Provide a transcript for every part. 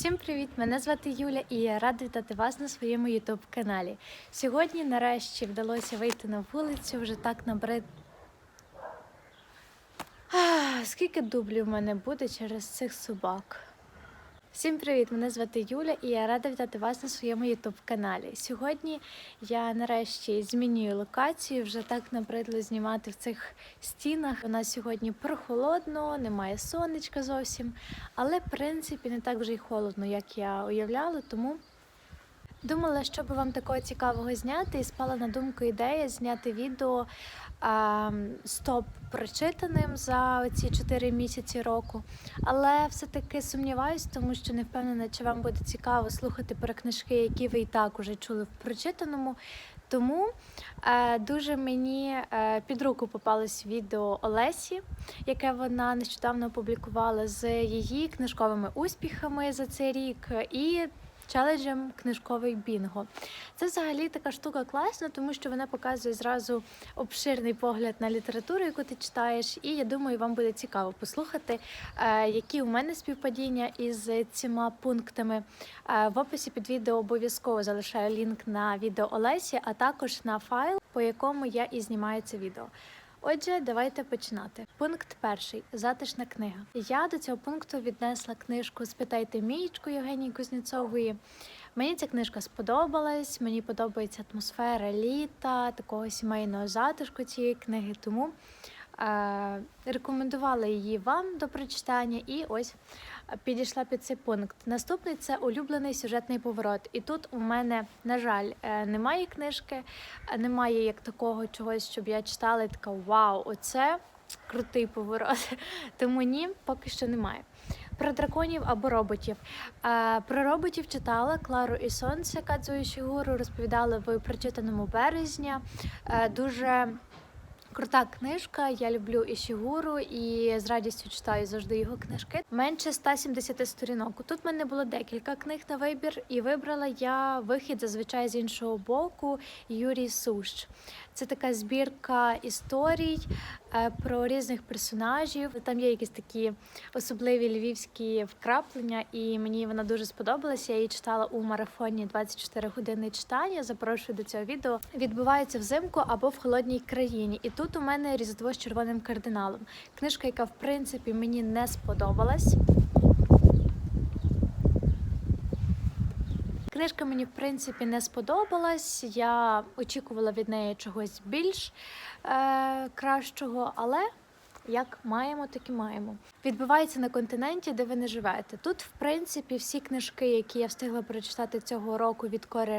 Всім привіт! Мене звати Юля і я рада вітати вас на своєму youtube каналі. Сьогодні, нарешті, вдалося вийти на вулицю вже так набрид. Скільки дублів в мене буде через цих собак? Всім привіт! Мене звати Юля і я рада вітати вас на своєму ютуб-каналі. Сьогодні я нарешті змінюю локацію. Вже так набридло знімати в цих стінах. У нас сьогодні прохолодно, немає сонечка зовсім, але в принципі не так вже й холодно, як я уявляла, тому. Думала, що би вам такого цікавого зняти, і спала на думку ідея зняти відео а, стоп прочитаним за ці 4 місяці року. Але все-таки сумніваюсь, тому що не впевнена, чи вам буде цікаво слухати про книжки, які ви і так уже чули в прочитаному. Тому е, дуже мені е, під руку попалось відео Олесі, яке вона нещодавно опублікувала з її книжковими успіхами за цей рік. І челенджем книжковий бінго. Це взагалі така штука класна, тому що вона показує зразу обширний погляд на літературу, яку ти читаєш. І я думаю, вам буде цікаво послухати, е, які у мене співпадіння із цими пунктами. Е, В описі під відео обов'язково залишаю лінк на відео Олесі, а також на файл, по якому я і знімаю це відео. Отже, давайте починати. Пункт перший затишна книга. Я до цього пункту віднесла книжку Спитайте мієчку Євгенії Кузнєцової. Мені ця книжка сподобалась, мені подобається атмосфера літа, такого сімейного затишку цієї книги. Тому рекомендувала її вам до прочитання, і ось е, підійшла під цей пункт. Наступний це улюблений сюжетний поворот. І тут у мене, на жаль, е, немає книжки, е, немає як такого чогось, щоб я читала і така вау, оце крутий поворот. Тому ні, поки що немає. Про драконів або роботів. Е, Про роботів читала Клару і Сонце Кадзу Шігуру, розповідала в прочитаному березня. Е, Дуже Крута книжка. Я люблю Ішігуру і з радістю читаю завжди його книжки. Менше 170 сторінок. Тут в мене було декілька книг на вибір, і вибрала я вихід зазвичай з іншого боку Юрій Сущ. Це така збірка історій е, про різних персонажів. Там є якісь такі особливі львівські вкраплення, і мені вона дуже сподобалася. Я її читала у марафоні 24 години читання. Запрошую до цього відео. Відбувається взимку або в холодній країні. І тут у мене різдво з червоним кардиналом. Книжка, яка в принципі мені не сподобалась. Книжка мені в принципі не сподобалась. Я очікувала від неї чогось більш е, кращого, але як маємо, так і маємо. Відбувається на континенті, де ви не живете. Тут, в принципі, всі книжки, які я встигла прочитати цього року від Кори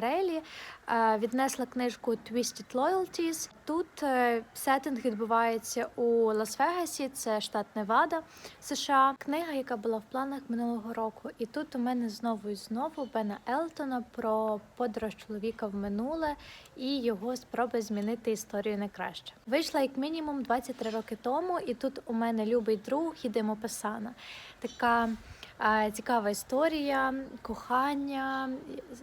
віднесла книжку Twisted Loyalties. Тут е, сеттинг відбувається у Лас-Вегасі, це штат Невада, США. Книга, яка була в планах минулого року. І тут у мене знову і знову Бена Елтона про подорож чоловіка в минуле і його спроби змінити історію на краще. Вийшла як мінімум 23 роки тому, і тут у мене любий друг Хідемо Песана. Така е, цікава історія кохання,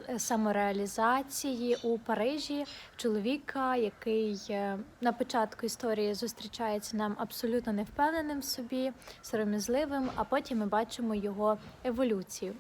е, самореалізації у Парижі чоловіка, який е, на початку історії зустрічається нам абсолютно невпевненим в собі, сором'язливим, а потім ми бачимо його еволюцію.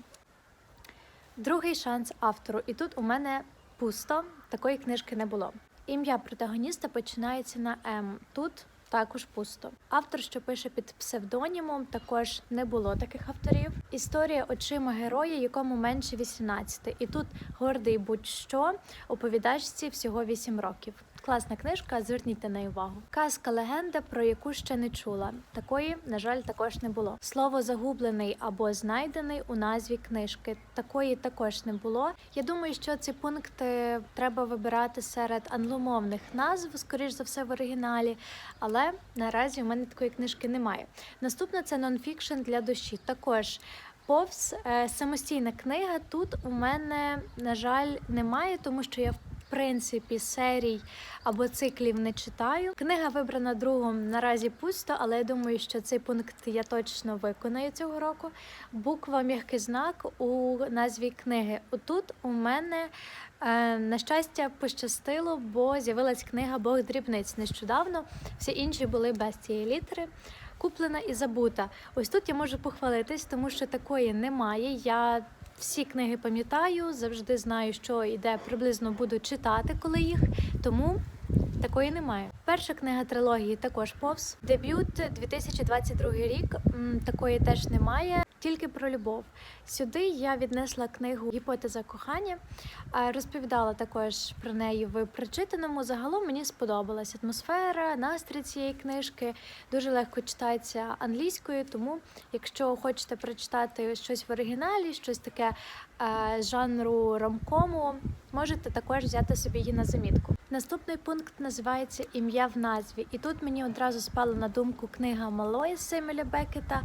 Другий шанс автору. І тут у мене пусто, такої книжки не було. Ім'я протагоніста починається на М. Тут також пусто. Автор, що пише під псевдонімом, також не було таких авторів. Історія очима героя, якому менше 18. І тут гордий будь-що оповідачці всього 8 років. Класна книжка, зверніть на увагу. Казка легенда, про яку ще не чула. Такої, на жаль, також не було. Слово загублений або знайдений у назві книжки. Такої також не було. Я думаю, що ці пункти треба вибирати серед англомовних назв, скоріш за все, в оригіналі. Але наразі у мене такої книжки немає. Наступна це нонфікшн для душі. Також повз е, самостійна книга. Тут у мене, на жаль, немає, тому що я принципі серій або циклів не читаю. Книга вибрана другом наразі пусто, але я думаю, що цей пункт я точно виконаю цього року. Буква м'який знак у назві книги. Отут у мене. е, На щастя, пощастило, бо з'явилась книга Бог дрібниць нещодавно. Всі інші були без цієї літери. Куплена і забута. Ось тут я можу похвалитись, тому що такої немає. Я всі книги пам'ятаю, завжди знаю, що і де приблизно буду читати, коли їх. Тому такої немає. Перша книга трилогії також повз. Дебют 2022 рік. Такої теж немає. Тільки про любов. Сюди я віднесла книгу Гіпотеза кохання. Розповідала також про неї в прочитаному. Загалом мені сподобалась атмосфера, настрій цієї книжки. Дуже легко читається англійською. Тому, якщо хочете прочитати щось в оригіналі, щось таке жанру ромкому, можете також взяти собі її на замітку. Наступний пункт називається Ім'я в назві, і тут мені одразу спала на думку книга Малої Семеля Бекета,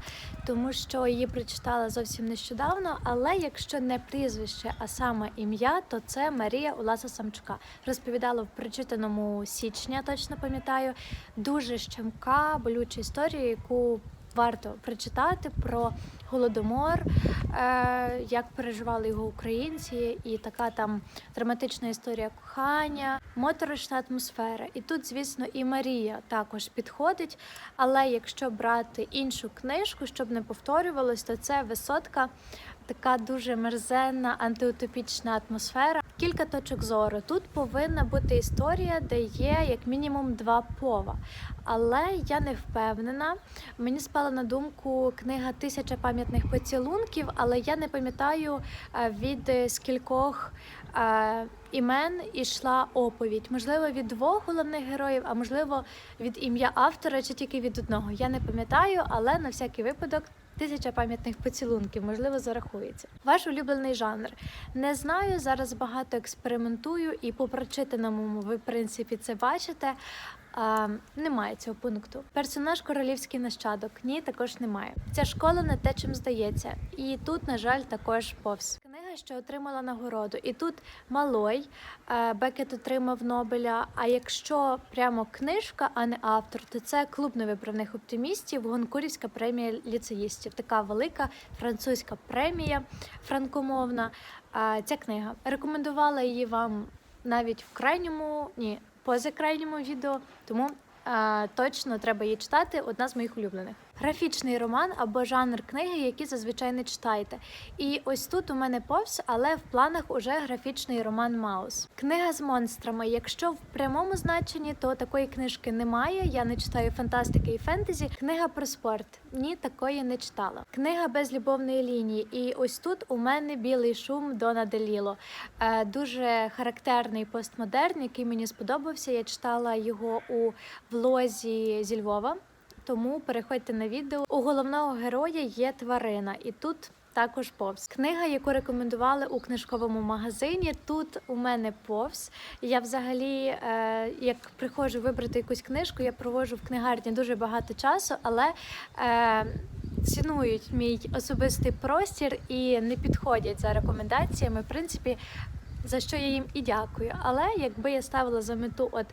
тому що її прочитала зовсім нещодавно. Але якщо не прізвище, а саме ім'я, то це Марія Уласа Самчука. Розповідала в прочитаному січня, точно пам'ятаю. Дуже щемка, болюча історія, яку варто прочитати про голодомор, е, як переживали його українці, і така там драматична історія кохання, моторошна атмосфера. І тут, звісно, і Марія також підходить. Але якщо брати іншу книжку, щоб не повторювалось, то це висотка. Така дуже мерзенна антиутопічна атмосфера. Кілька точок зору. Тут повинна бути історія, де є як мінімум два пова. Але я не впевнена. Мені спала на думку книга Тисяча пам'ятних поцілунків, але я не пам'ятаю е, від скількох е, імен ішла оповідь. Можливо, від двох головних героїв, а можливо, від ім'я автора чи тільки від одного. Я не пам'ятаю, але на всякий випадок. Тисяча пам'ятних поцілунків, можливо, зарахується. Ваш улюблений жанр. Не знаю, зараз багато експериментую, і по прочитаному ви, в принципі, це бачите. А, немає цього пункту. Персонаж королівський нащадок. Ні, також немає. Ця школа не те, чим здається. І тут, на жаль, також повз. Книга, що отримала нагороду. І тут Малой е, Бекет отримав Нобеля. А якщо прямо книжка, а не автор, то це клуб невиправних оптимістів, Гонкурівська премія ліцеїстів. Така велика французька премія франкомовна. Ця книга рекомендувала її вам навіть в крайньому, ні, позакрайньому відео, тому а, точно треба її читати. Одна з моїх улюблених. Графічний роман або жанр книги, які зазвичай не читаєте. І ось тут у мене повз, але в планах уже графічний роман Маус. Книга з монстрами. Якщо в прямому значенні, то такої книжки немає. Я не читаю фантастики і фентезі. Книга про спорт. Ні, такої не читала. Книга без любовної лінії. І ось тут у мене білий шум Дона Деліло. Е, дуже характерний постмодерн, який мені сподобався. Я читала його у влозі зі Львова. Тому переходьте на відео. У головного героя є тварина, і тут також повз. Книга, яку рекомендували у книжковому магазині. Тут у мене повз. Я взагалі, е, як приходжу вибрати якусь книжку, я проводжу в книгарні дуже багато часу, але е, цінують мій особистий простір і не підходять за рекомендаціями. В принципі, за що я їм і дякую. Але якби я ставила за мету, от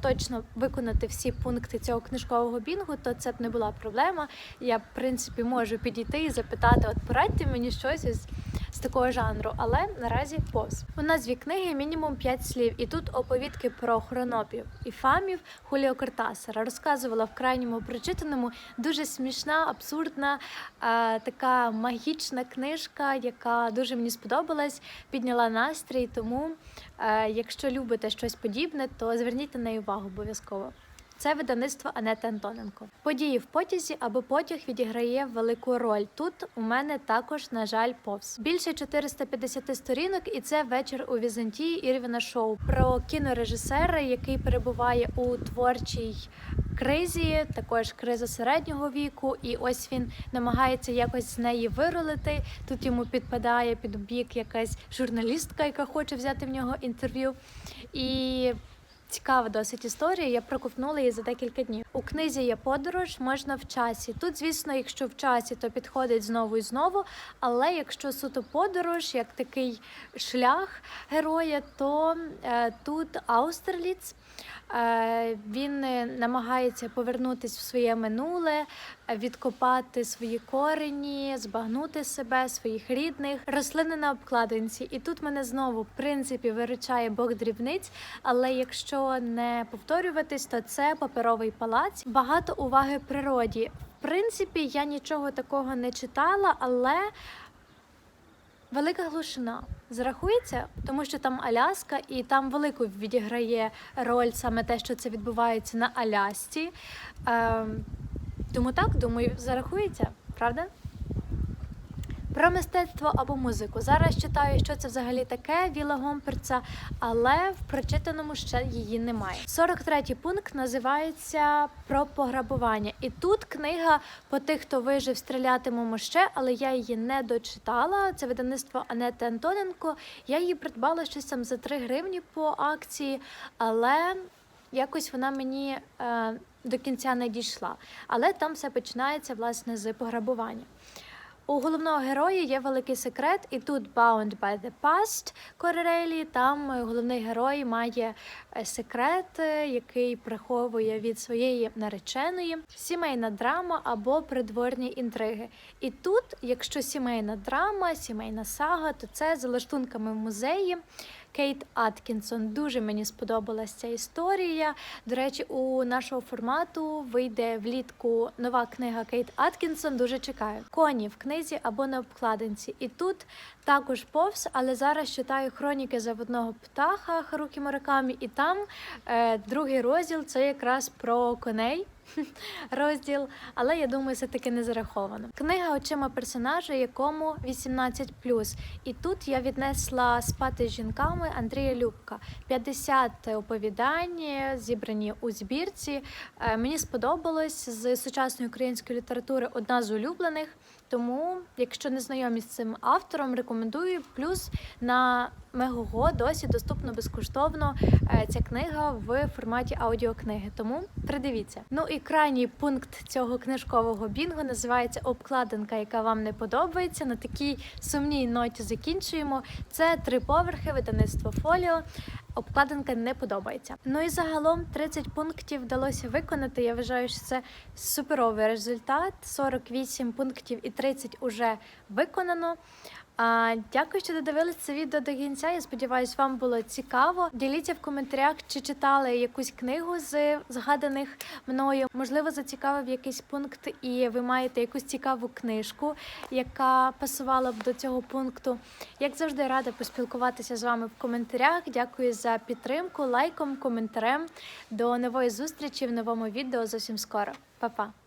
точно виконати всі пункти цього книжкового бінгу, то це б не була проблема. Я, в принципі, можу підійти і запитати, от порадьте мені щось із, з такого жанру, але наразі повз. У назві книги мінімум 5 слів, і тут оповідки про хронопів і фамів Хуліо Кортасара. Розказувала в крайньому прочитаному дуже смішна, абсурдна, е, така магічна книжка, яка дуже мені сподобалась, підняла настрій. Тому, е, якщо любите щось подібне, то зверніть на неї увагу обов'язково. Це видавництво Анети Антоненко. Події в потязі або потяг відіграє велику роль. Тут у мене також, на жаль, повз. Більше 450 сторінок, і це вечір у Візантії Ірвіна Шоу про кінорежисера, який перебуває у творчій кризі, також криза середнього віку. І ось він намагається якось з неї вирулити. Тут йому підпадає під бік якась журналістка, яка хоче взяти в нього інтерв'ю. І Цікава досить історія. Я проковтнула її за декілька днів. У книзі є подорож, можна в часі. Тут, звісно, якщо в часі, то підходить знову і знову. Але якщо суто подорож, як такий шлях героя, то е, тут Аустерліц. Е, він е, намагається повернутися в своє минуле, відкопати свої корені, збагнути себе, своїх рідних, рослини на обкладинці. І тут мене знову в принципі виручає Бог дрібниць. Але якщо не повторюватись, то це паперовий палац. Багато уваги природі. В принципі, я нічого такого не читала, але Велика глушина зарахується, тому що там Аляска, і там велику відіграє роль саме те, що це відбувається на Алясці. Тому так, думаю, зарахується, правда? Про мистецтво або музику. Зараз читаю, що це взагалі таке Віла Гомперца, але в прочитаному ще її немає. 43-й пункт називається Про пограбування. І тут книга по тих, хто вижив, стрілятимемо ще, але я її не дочитала. Це видавництво Анети Антоненко. Я її придбала щось там за 3 гривні по акції, але якось вона мені е, до кінця не дійшла. Але там все починається власне з пограбування. У головного героя є великий секрет, і тут Bound by the Past Коререлі. Там головний герой має е, секрет, е, який приховує від своєї нареченої сімейна драма або придворні інтриги. І тут, якщо сімейна драма, сімейна сага, то це за лаштунками в музеї. Кейт Аткінсон. Дуже мені сподобалась ця історія. До речі, у нашого формату вийде влітку нова книга Кейт Аткінсон. Дуже чекаю. Коні в книзі або на обкладинці. І тут також повз, але зараз читаю хроніки заводного птаха Харукі Муракамі, і там е, другий розділ це якраз про коней. Розділ, але я думаю, це таки не зараховано. Книга очима персонажа, якому 18 І тут я віднесла спати з жінками Андрія Любка. 50 оповідань зібрані у збірці. Е, Мені сподобалось з сучасної української літератури одна з улюблених. Тому, якщо не знайомі з цим автором, рекомендую. Плюс на Мегого досі доступно безкоштовно е, ця книга в форматі аудіокниги. Тому придивіться. Ну і крайній пункт цього книжкового бінгу називається обкладинка, яка вам не подобається. На такій сумній ноті закінчуємо. Це три поверхи, видавництво фоліо. Обкладинка не подобається. Ну і загалом 30 пунктів вдалося виконати. Я вважаю, що це суперовий результат. 48 пунктів і 30 уже виконано. А, Дякую, що додивилися це відео до кінця. Я сподіваюся, вам було цікаво. Діліться в коментарях, чи читали якусь книгу з згаданих мною. Можливо, зацікавив якийсь пункт, і ви маєте якусь цікаву книжку, яка пасувала б до цього пункту. Як завжди, рада поспілкуватися з вами в коментарях. Дякую за підтримку, лайком, коментарем. До нової зустрічі в новому відео зовсім скоро. Па-па!